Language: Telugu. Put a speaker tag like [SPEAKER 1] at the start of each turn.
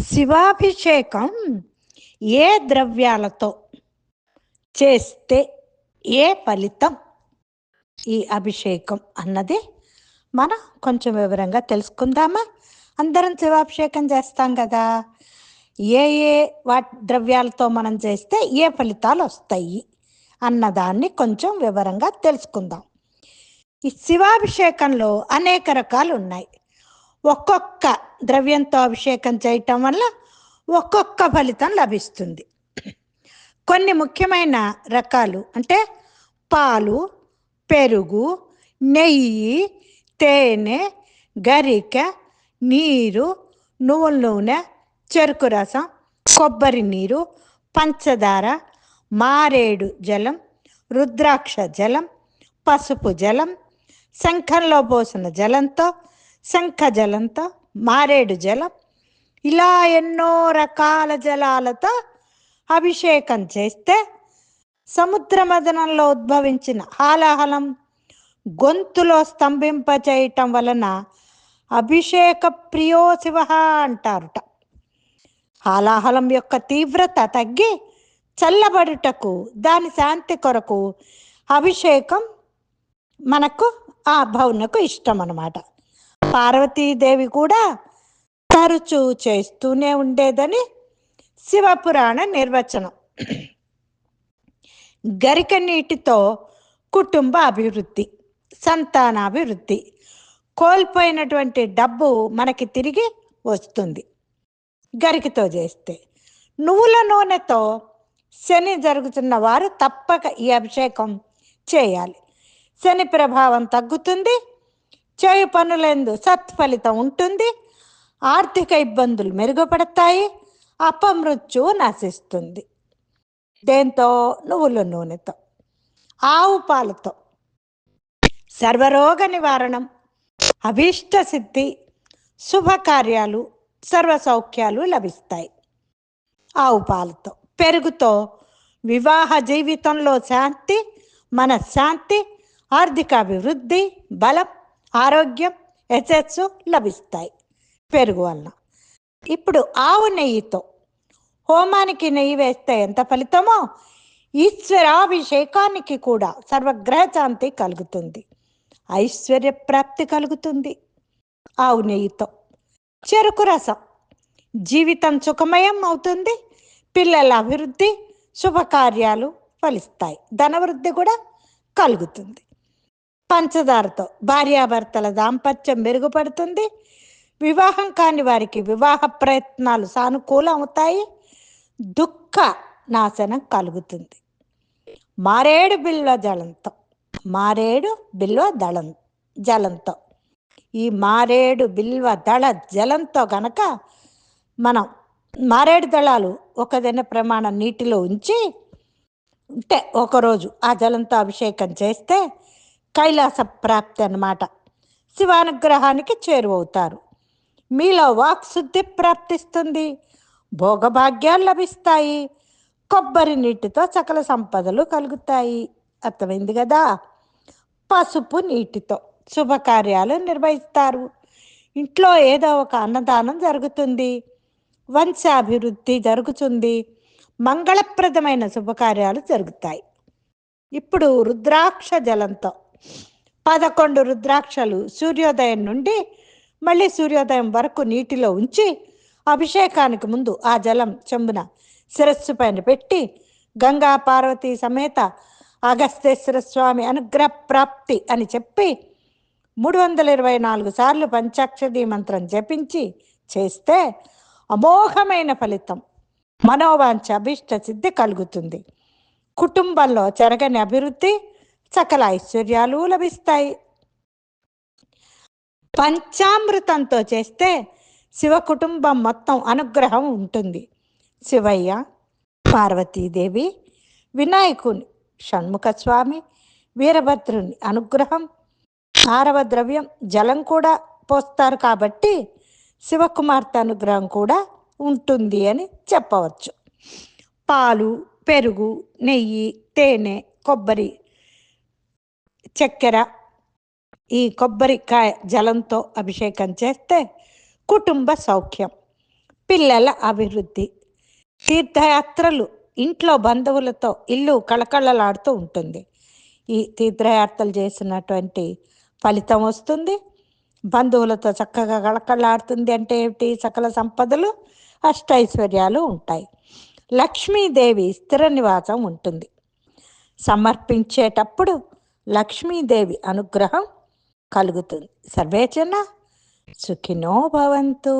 [SPEAKER 1] శివాభిషేకం ఏ ద్రవ్యాలతో చేస్తే ఏ ఫలితం? ఈ అభిషేకం అన్నది మనం కొంచెం వివరంగా తెలుసుకుందామా? అందరం శివాభిషేకం చేస్తాం కదా. ఏ ఏ వాటి ద్రవ్యాలతో మనం చేస్తే ఏ ఫలితాలు వస్తాయి అన్నదాన్ని కొంచెం వివరంగా తెలుసుకుందాం. ఈ శివాభిషేకంలో అనేక రకాలు ఉన్నాయి. ఒక్కొక్క ద్రవ్యంతో అభిషేకం చేయటం వల్ల ఒక్కొక్క ఫలితం లభిస్తుంది. కొన్ని ముఖ్యమైన రకాలు అంటే పాలు పెరుగు నెయ్యి తేనె గరిక నీరు నువ్వుల నూనె చెరుకు రసం కొబ్బరి నీరు పంచదార మారేడు జలం రుద్రాక్ష జలం పసుపు జలం శంఖంలో పోసిన జలంతో శంఖ జలంతో మారేడు జలం ఇలా ఎన్నో రకాల జలాలతో అభిషేకం చేస్తే సముద్ర మదనంలో ఉద్భవించిన హాలాహలం గొంతులో స్తంభింప చేయటం వలన అభిషేక ప్రియో శివ అంటారుట. హాలాహలం యొక్క తీవ్రత తగ్గి చల్లబడుటకు దాని శాంతి కొరకు అభిషేకం మనకు ఆ భవనకు ఇష్టం అన్నమాట పార్వతీదేవి కూడా తరచూ చేస్తూనే ఉండేదని శివపురాణ నిర్వచనం. గరిక నీటితో కుటుంబ అభివృద్ధి సంతానాభివృద్ధి కోల్పోయినటువంటి డబ్బు మనకి తిరిగి వస్తుంది. గరికతో చేస్తే నువ్వుల నూనెతో శని జరుగుతున్న వారు తప్పక ఈ అభిషేకం చేయాలి. శని ప్రభావం తగ్గుతుంది చేయు పనులందు సత్ఫలితం ఉంటుంది. ఆర్థిక ఇబ్బందులు మెరుగుపడతాయి. అపమృత్యువు నశిస్తుంది. దేంతో? నువ్వుల నూనెతో. ఆవు పాలతో. సర్వరోగ నివారణం. అభీష్ట సిద్ధి. శుభకార్యాలు సర్వసౌఖ్యాలు లభిస్తాయి. ఆవు పాలతో. పెరుగుతో. వివాహ జీవితంలో శాంతి మనశ్శాంతి ఆర్థిక అభివృద్ధి బలం ఆరోగ్యం ఎసెట్స్ లభిస్తాయి పెరుగు వలన. ఇప్పుడు ఆవు నెయ్యితో హోమానికి నెయ్యి వేస్తే ఎంత ఫలితమో ఈశ్వరాభిషేకానికి కూడా సర్వగ్రహ శాంతి కలుగుతుంది. ఐశ్వర్య ప్రాప్తి కలుగుతుంది ఆవు నెయ్యితో. చెరుకు రసం జీవితం సుఖమయం అవుతుంది పిల్లల అభివృద్ధి శుభకార్యాలు ఫలిస్తాయి ధనవృద్ధి కూడా కలుగుతుంది. పంచదారతో భార్యాభర్తల దాంపత్యం మెరుగుపడుతుంది. వివాహం కాని వారికి వివాహ ప్రయత్నాలు సానుకూలం అవుతాయి. దుఃఖ నాశనం కలుగుతుంది. మారేడు బిల్వ జలంతో. మారేడు బిల్వ దళం జలంతో. ఈ మారేడు బిల్వ దళ జలంతో గనక మనం మారేడు దళాలు ఒకదైన ప్రమాణం నీటిలో ఉంచి ఉంటే ఒకరోజు ఆ జలంతో అభిషేకం చేస్తే కైలాస ప్రాప్తి అన్నమాట. శివానుగ్రహానికి చేరువవుతారు. మీలో వాక్ శుద్ధి ప్రాప్తిస్తుంది. భోగభాగ్యాలు లభిస్తాయి. కొబ్బరి నీటితో సకల సంపదలు కలుగుతాయి. అర్థమైంది కదా? పసుపు నీటితో శుభకార్యాలు నిర్వహిస్తారు. ఇంట్లో ఏదో ఒక అన్నదానం జరుగుతుంది. వంశాభివృద్ధి జరుగుతుంది. మంగళప్రదమైన శుభకార్యాలు జరుగుతాయి. ఇప్పుడు రుద్రాక్ష జలంతో పదకొండు రుద్రాక్షలు సూర్యోదయం నుండి మళ్ళీ సూర్యోదయం వరకు నీటిలో ఉంచి అభిషేకానికి ముందు ఆ జలం చెంబున శిరస్సు పైన పెట్టి గంగా పార్వతి సమేత అగస్తేశ్వర స్వామి అనుగ్రహ ప్రాప్తి అని చెప్పి మూడు వందల ఇరవై నాలుగు సార్లు పంచాక్షరి మంత్రం జపించి చేస్తే అమోఘమైన ఫలితం. మనోవాంఛ అభిష్ట సిద్ధి కలుగుతుంది. కుటుంబంలో చెరగని అభివృద్ధి సకల ఐశ్వర్యాలు లభిస్తాయి. పంచామృతంతో చేస్తే శివ కుటుంబం మొత్తం అనుగ్రహం ఉంటుంది. శివయ్య పార్వతీదేవి వినాయకుని షణ్ముఖ స్వామి వీరభద్రుని అనుగ్రహం ఆరవ ద్రవ్యం జలం కూడా పోస్తారు కాబట్టి శివకుమార్తె అనుగ్రహం కూడా ఉంటుంది అని చెప్పవచ్చు. పాలు పెరుగు నెయ్యి తేనె కొబ్బరి చక్కెర ఈ కొబ్బరికాయ జలంతో అభిషేకం చేస్తే కుటుంబ సౌఖ్యం పిల్లల అభివృద్ధి తీర్థయాత్రలు ఇంట్లో బంధువులతో ఇల్లు కళకళలాడుతూ ఉంటుంది. ఈ తీర్థయాత్రలు చేసినటువంటి ఫలితం వస్తుంది. బంధువులతో చక్కగా కళకళలాడుతుంది అంటే ఏమిటి? సకల సంపదలు అష్టైశ్వర్యాలు ఉంటాయి. లక్ష్మీదేవి స్థిర నివాసం ఉంటుంది. సమర్పించేటప్పుడు లక్ష్మీదేవి అనుగ్రహం కలుగుతుంది. సర్వేచన సుఖినో భవంతు.